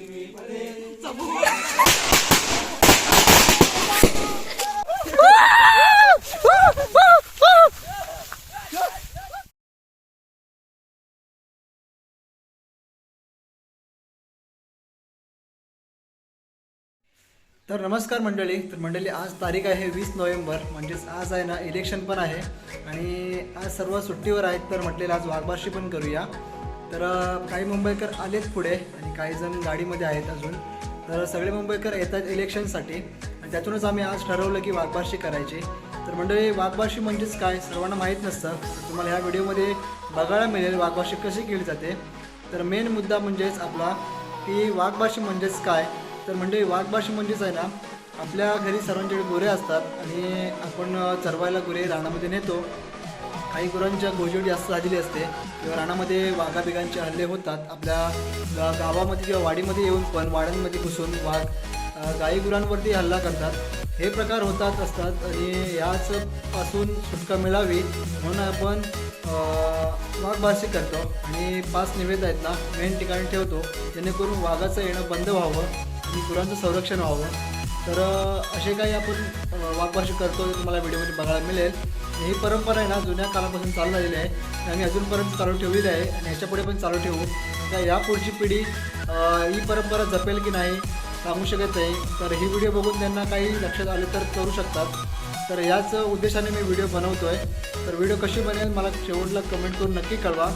तर नमस्कार मंडळी तर मंडळी आज तारीख आहे वीस नोव्हेंबर म्हणजेच आज आहे ना इलेक्शन पण आहे. आणि आज सर्व सुट्टीवर आहेत तर म्हटलेलं आज वाघबाशी पण करूया. तर काही मुंबईकर आलेच पुढे आणि काही जण गाडीमध्ये आहेत अजून. तर सगळे मुंबईकर येतात इलेक्शनसाठी आणि त्यातूनच आम्ही आज ठरवलं की वाघबारशी करायची. तर मंडळी वाघबारशी म्हणजेच काय? सर्वांना माहीत नसतं. तुम्हाला ह्या व्हिडिओमध्ये बघायला मिळेल वाघबारशी कशी केली जाते. तर मेन मुद्दा म्हणजेच आपला की वाघबारशी म्हणजेच काय? तर म्हणजे वाघबारशी म्हणजेच आहे ना आपल्या घरी सर्वांच्याकडे गुरे असतात आणि आपण चरवायला गुरे रानामध्ये नेतो. काही गुरांच्या गोजवडी जास्त झालेली असते. किंवा रानामध्ये वाघाबिगांचे हल्ले होतात. आपल्या गा- गावामध्ये किंवा वाडीमध्ये येऊन पण वाड्यांमध्ये घुसून वाघ गाई गुरांवरती हल्ला करतात. हे प्रकार होतात असतात आणि याच पासून सुटका मिळावी म्हणून आपण अ, करतो. आणि पाच निवेद आहेत ना मेन ठिकाणी ठेवतो. जेणेकरून वाघाचं येणं बंद व्हावं आणि गुरांचं संरक्षण व्हावं. तर असे काही आपण अ, करतो तुम्हाला व्हिडिओमध्ये बघायला मिळेल. ही परंपरा आहे ना जुन्या काळापासून चालू झालेली आहे. आणि आम्ही अजूनपर्यंत चालू ठेवलेली आहे. आणि ह्याच्यापुढे पण चालू ठेवू. तर या पुढची पिढी ही परंपरा जपेल की नाही सांगू शकत नाही. तर ही व्हिडिओ बघून त्यांना काही लक्षात आले तर करू शकतात. तर याच उद्देशाने मी व्हिडिओ बनवतो आहे तर व्हिडिओ कशी बनेल मला शेवटला कमेंट करून नक्की कळवा.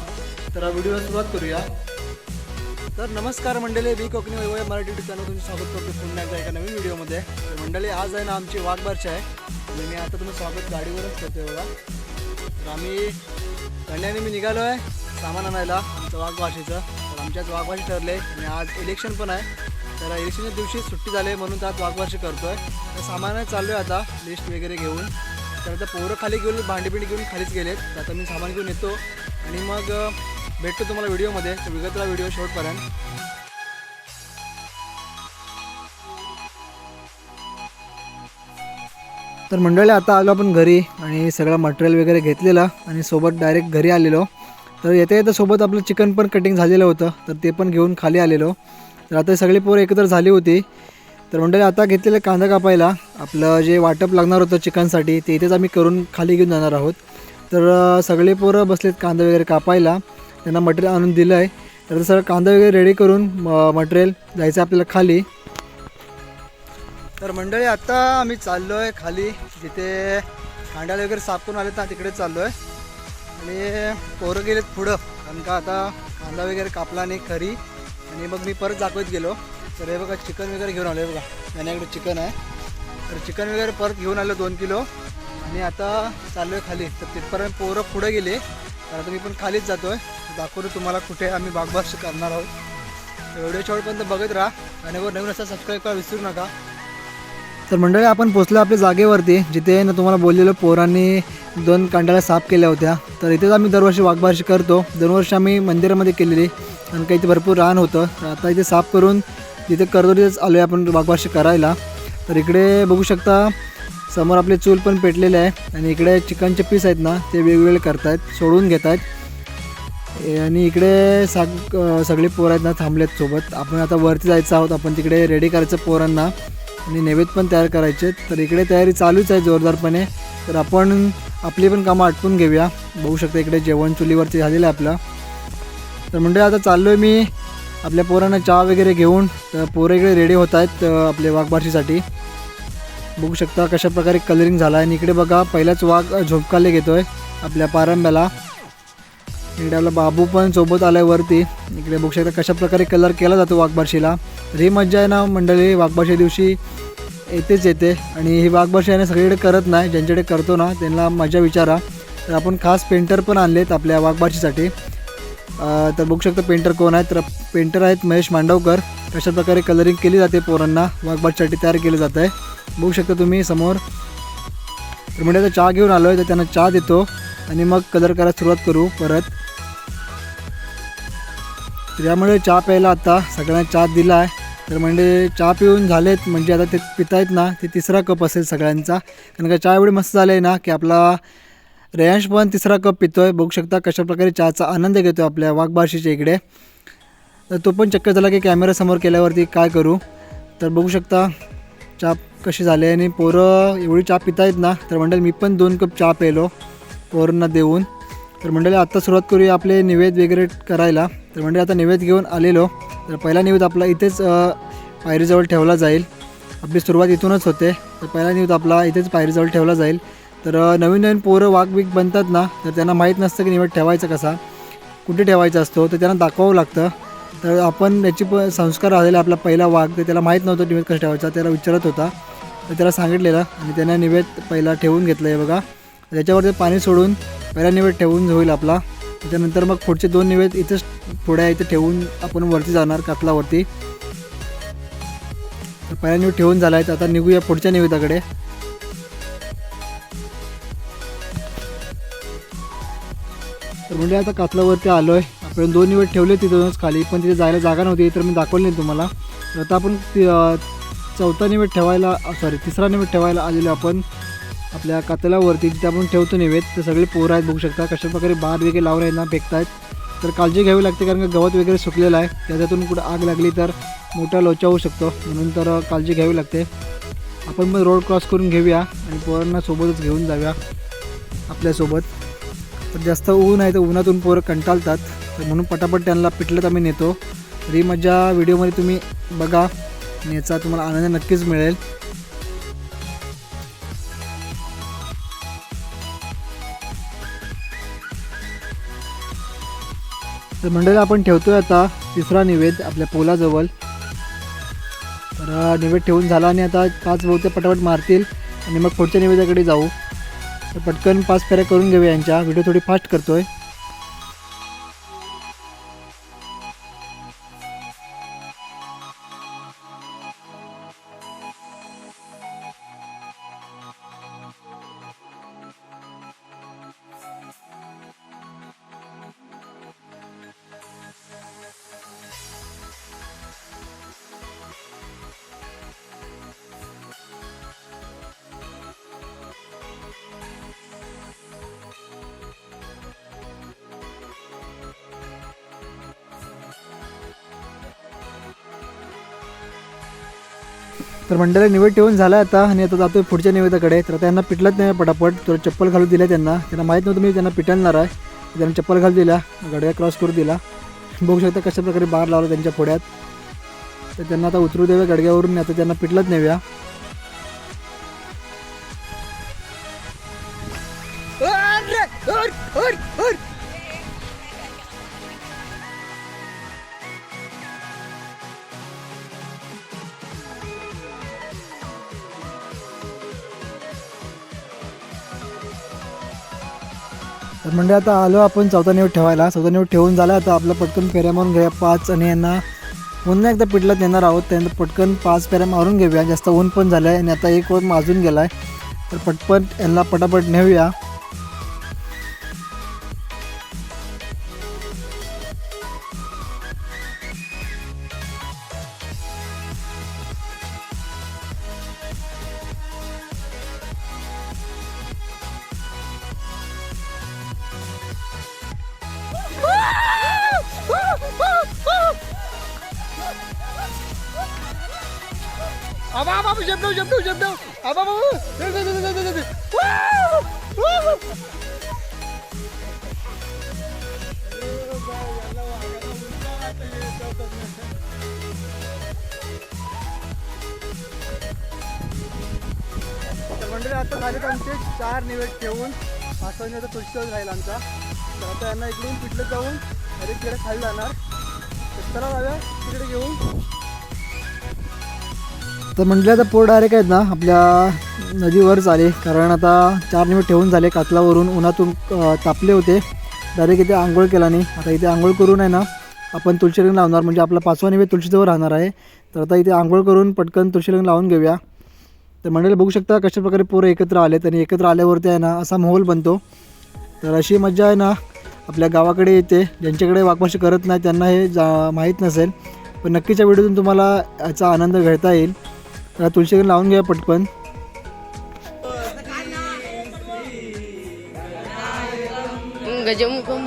तर व्हिडिओला सुरुवात करूया. तर नमस्कार मंडळी मी कोकणी वैभव मराठी युट्यूब चॅनल तुमचं स्वागत करतो पुन्हा एकदा एका नवीन व्हिडिओमध्ये. तर मंडळी आज आहे ना आमची वाघबारची आहे. आणि मी आता तुम्ही स्वागत गाडीवरच करतोय बघा. तर आम्ही कल्याणी मी निघालो आहे सामान आणायला आमचं वाघबाशीचं तर आमच्यात वाघवाशी ठरले आणि आज इलेक्शन पण आहे. तर इलेक्शनच्या दिवशी सुट्टी झाली आहे म्हणून त्यात वाघबारशी करतो आहे तर सामान चाललो आहे आता लिस्ट वगैरे घेऊन. तर आता पोरं खाली घेऊन भांडीपिंडी घेऊन खालीच गेलेत. तर आता मी सामान घेऊन येतो. आणि मग भेटतो तुम्हाला व्हिडिओमध्ये तर विगतला व्हिडिओ शॉर्टपर्यंत तर मंडळी आता आलो आपण घरी आणि सगळं मटेरियल वगैरे घेतलेलं आणि सोबत डायरेक्ट घरी आलेलो. तर येता येता सोबत आपलं चिकन पण कटिंग झालेलं होतं तर ते पण घेऊन खाली आलेलो. तर आता सगळी पोरं एकत्र झाली होती. तर मंडळी आता घेतलेलं कांदा कापायला आपलं जे वाटप लागणार होतं चिकनसाठी ते इथेच आम्ही करून खाली घेऊन जाणार आहोत. तर सगळे पोरं बसलेत कांदा वगैरे कापायला. त्यांना मटेरियल आणून दिलं आहे तर सगळं कांदा वगैरे रेडी करून मटेरियल जायचं आपल्याला खाली. तर मंडळी आता आम्ही चाललो आहे खाली. जिथे कांड्याला वगैरे साफ करून आले ना तिकडे चाललो आहे आणि पोरं गेलेत पुढं. कारण का आता कांदा वगैरे कापला नाही खरी. आणि मग मी परत दाखवत गेलो. तर हे बघा चिकन वगैरे घेऊन आलो आहे बघा माझ्याकडे चिकन आहे. तर चिकन वगैरे परत घेऊन आलो दोन किलो. आणि आता चाललो आहे खाली. तर तिथपर्यंत पोरं पुढं गेले. तर आता मी पण खालीच जातो आहे दाखवतो तुम्हाला कुठे आम्ही बागबाश करणार आहोत. व्हिडिओ शेवटपर्यंत बघत राहा. आणि वर नवीन असं सबस्क्राईब करा विसरू नका. तर मंडळी आपण पोचलो आपल्या जागेवरती. जिथे ना तुम्हाला बोललेलं पोरांनी दोन कांड्याला साफ केल्या होत्या. तर इथेच आम्ही दरवर्षी वाघबारशी करतो. दरवर्षी आम्ही मंदिरामध्ये केलेली. आणि काही इथे भरपूर रान होतं. तर आता इथे साफ करून तिथे करतो तिथेच आलो आहे आपण वाघबारशी करायला. तर इकडे बघू शकता समोर आपले चूल पण पेटलेले आहे. आणि इकडे चिकनचे पीस आहेत ना ते वेगवेगळे करतायत सोडून घेत आहेत आणि इकडे साग सगळे पोरं आहेत ना थांबलेत सोबत. आपण आता वरती जायचं आहोत. आपण तिकडे रेडी करायचं पोरांना. आणि नैवेद्य पण तयार करायचे तर इकडे तयारी चालूच आहे जोरदारपणे. तर आपण आपली पण कामं आटपून घेऊया. बघू शकता इकडे जेवण चुलीवरती झालेलं आहे आपलं. तर म्हणजे आता चाललो आहे मी आपल्या पोरांना चहा वगैरे घेऊन. तर पोरं इकडे रेडी होत आहेत आपल्या आपले वाघबारशीसाठी. बघू शकता कशा प्रकारे कलरिंग झाला आहे. आणि इकडे बघा पहिलाच वाघ झोपकाले घेतो आहे आपल्या पारंब्याला. इकडे आपला बाबू पण सोबत आलाय वरती इकडे बघू शकता कशाप्रकारे कलर केला जातो वाघबारशीला. तर ही मज्जा आहे ना मंडळी वाघबारशी दिवशी येतेच येते. आणि ही वाघबारशी आहे ना सगळीकडे करत नाही ज्यांच्याकडे करतो ना त्यांना मजा विचारा. तर आपण खास पेंटर पण आणलेत आपल्या वाघबारशीसाठी. तर बघू शकता पेंटर कोण आहेत. तर पेंटर आहेत महेश मांडवकर. कशा प्रकारे कलरिंग केली जाते पोरांना वाघबारशीसाठी तयार केलं जातं आहे. बघू शकता तुम्ही समोर. तर म्हणजे चहा घेऊन आलो आहे तर त्यांना चहा देतो. आणि मग कलर करायला सुरुवात करू परत. तर यामुळे चहा प्यायला आता सगळ्यांना चहा दिला आहे तर म्हणजे चहा पिऊन झालेत म्हणजे आता ते पितायत ना ते तिसरा कप असेल सगळ्यांचा. कारण का चहा एवढी मस्त झाली आहे ना की आपला रेयांश पण तिसरा कप पितो आहे बघू शकता कशा प्रकारे चहाचा आनंद घेतो आहे आपल्या वाघबारशीच्या इकडे. तर तो पण चक्कर झाला की कॅमेऱ्यासमोर केल्यावरती काय करू? तर बघू शकता चहा कशी झाली आणि पोरं एवढी चहा पितायत ना तर म्हणजे मी पण दोन कप चहा प्यायलो पोरांना देऊन. तर मंडळी आत्ता सुरुवात करूया आपले निवेद वगैरे करायला. तर मंडळी आता निवेद घेऊन आलेलो. तर पहिला निवेद आपला इथेच पायरीजवळ ठेवला जाईल. आपली सुरुवात इथूनच होते. तर पहिला निवेद आपला इथेच पायरीजवळ ठेवला जाईल. तर नवीन नवीन पोरं वाघबीक बनतात ना तर त्यांना माहीत नसतं की निवेद ठेवायचा कसा. कुठे ठेवायचा असतो तर त्यांना दाखवावं लागतं. तर आपण याची प संस्कार आलेला आपला पहिला वाघ तर त्याला माहीत नव्हतं निवेद कसं ठेवायचा. त्याला विचारत होता. तर त्याला सांगितलेलं आणि त्यानं निवेद पहिला ठेवून घेतलं आहे बघा. त्याच्यावरती पाणी सोडून पहिला निवेद ठेवून होईल आपला. त्याच्यानंतर मग पुढचे दोन निवेद इथेच थोड्या इथे ठेवून आपण वरती जाणार कातलावरती. तर पहिला निवेद ठेवून झाला आहे तर आता निघूया पुढच्या निवेदाकडे. तर म्हणजे आता कातलावरती आलो आहे आपण दोन निवेद ठेवले तिथूनच खाली पण तिथे जायला जागा नव्हती तर मी दाखवली नाही तुम्हाला. तर आता आपण चौथा निवेद ठेवायला सॉरी तिसरा निवेद ठेवायला आलेलो आपण. आपल्या कातलावरती तिथे आपण ठेवतो निवेद तर सगळे पोरं आहेत बघू शकता. कशा प्रकारे बार वगैरे लावून आहेत ना फेकतायत. तर काळजी घ्यावी लागते कारण का गवत वगैरे सुकलेलं आहे. त्याच्यातून कुठं आग लागली तर मोठा लोचा होऊ शकतो. म्हणून तर काळजी घ्यावी लागते. आपण पण रोड क्रॉस करून घेऊया आणि पोरांना सोबतच घेऊन जाऊया आपल्यासोबत. तर जास्त ऊन आहे तर उन्हातून पोरं कंटाळतात. तर म्हणून पटापट त्यांना पिटलं आम्ही नेतो. तरी माझ्या व्हिडिओमध्ये तुम्ही बघा. आणि याचा तुम्हाला आनंद नक्कीच मिळेल. तर मंडळी आपण ठेवतोय आता तिसरा निवेद आपल्या पोलाजवळ. तर निवेद ठेवून झाला आणि आता पाच बहुते पटापट मारतील आणि मग पुढच्या निवेदाकडे जाऊ. तर पटकन पाच फेऱ्या करून घेऊया यांच्या. व्हिडिओ थोडी फास्ट करतोय. तर मंडळी निवेद ठेवून झाला आता आणि आता जातोय पुढच्या निवेदाकडे. तर आता यांना पिटलंच नाही पटापट. तर चप्पल घालून दिल्या त्यांना. त्यांना माहीत नव्हतं मी त्यांना पिटलणार आहे. त्यांना चप्पल घालून दिल्या. गडव्या क्रॉस करून दिला. बघू शकता कशा प्रकारे बार लावला त्यांच्या फोड्यात. तर त्यांना आता उतरू देऊया गडग्यावरून. आता त्यांना पिटलंच नेऊया. म्हणजे आता आलो आपण चौथा निवड ठेवायला. चौथा निवड ठेवून झाला आता आपलं पटकन फेऱ्या मारून घेऊया. पाच आणि यांना पुन्हा एकदा पिटलं येणार आहोत. त्यांना पटकन पाच फेऱ्या मारून घेऊया. जास्त ऊन पण झालं आहे आणि आता एक वर माजून गेला आहे तर पटपट यांना पटापट नेऊया. आबा आबा शब्द शब्द शब्द आबा तर मंडळी आता झालेत आमचे चार निवेद ठेवून पाच सहा निवेद राहील आमचा. तर आता यांना इकडून पिठलं जाऊन डायरेक्ट तिकडे खाली जाणार. तर चला जाऊया तिकडे घेऊन. तर म्हटलं आता पोर डायरेक्ट आहेत ना आपल्या नदीवर आले कारण आता चार निमिट ठेवून झाले कातलावरून. उन्हातून तापले होते. डायरेक्ट इथे आंघोळ केला नाही. आता इथे आंघोळ करून आहे ना आपण तुळशी रंग लावणार. म्हणजे आपला पाचवा निवेद तुळशीजवळ राहणार आहे. तर आता इथे आंघोळ करून पटकन तुळशी रंग लावून घेऊया. तर मंडळी बघू शकता कशा प्रकारे पोरं एकत्र आले आणि एकत्र आल्यावरती आहे ना असा माहोल बनतो. तर अशी मजा आहे ना आपल्या गावाकडे येते. ज्यांच्याकडे वाकवाशी करत नाही त्यांना हे जा माहीत नसेल. पण नक्कीच्या व्हिडिओतून तुम्हाला याचा आनंद घेता येईल. तुळशीकडे लावून घ्या पटकन. गजमुखम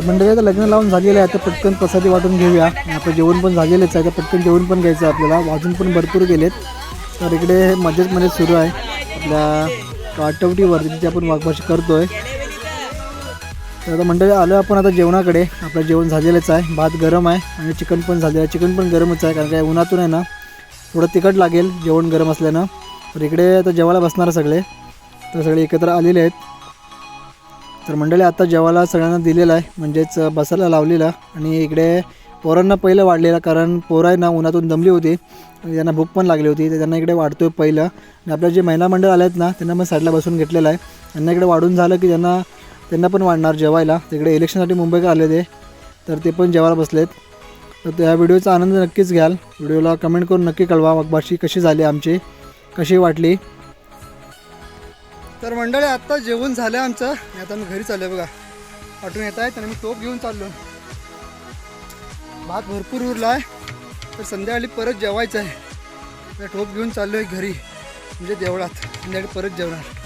तर मंडळी लग्न लावून झालेलं आहे. आता पटकन प्रसादी वाटून घेऊया. आणि आपलं जेवण पण झालेलंच आहे. तर पटकन जेवण पण घ्यायचं आहे आपल्याला. वाजून पण भरपूर गेलेत. तर इकडे मजेत मध्ये सुरू आहे. आपल्या काटवटीवर तिथे आपण वाघबाशी करतोय. तर आता मंडळी आलो आपण आता जेवणाकडे. आपलं जेवण झालेलंच आहे. भात गरम आहे आणि चिकन पण झालेलं आहे. चिकन पण गरमच आहे कारण काय उन्हातून आहे ना थोडं तिखट लागेल जेवण गरम असल्यानं. तर इकडे आता जेवायला बसणार सगळे. तर सगळे एकत्र आलेले आहेत. तर मंडळी आता जेवायला सगळ्यांना दिलेलं आहे. म्हणजेच बसायला लावलेलं. आणि इकडे पोरांना पहिलं वाढलेलं कारण पोरं आहे ना उन्हातून दमली होती. त्यांना भूक पण लागली होती. तर त्यांना इकडे वाढतो आहे पहिलं. आणि आपलं जे महिला मंडळ आले आहेत ना त्यांना मग साईडला बसून घेतलेलं आहे. त्यांना इकडे वाढून झालं की त्यांना त्यांना पण वाढणार जेवायला. तिकडे इलेक्शनसाठी मुंबईकर आले ते. तर ते पण जेवायला बसलेत. तर त्या व्हिडिओचा आनंद नक्कीच घ्याल. व्हिडिओला कमेंट करून नक्की कळवा. वाघबाशी कशी झाली आमची? कशी वाटली? तर मंडळी आत्ता जेवण झालं आमचं. आता मी घरी चाललो बघा. ऑटो येत आहेत आणि मी टोप घेऊन चाललो भात भरपूर उरला आहे तर संध्याकाळी परत जेवायचं आहे तर टोप घेऊन चाललो आहे घरी म्हणजे देवळात. संध्याकाळी परत जेवणार.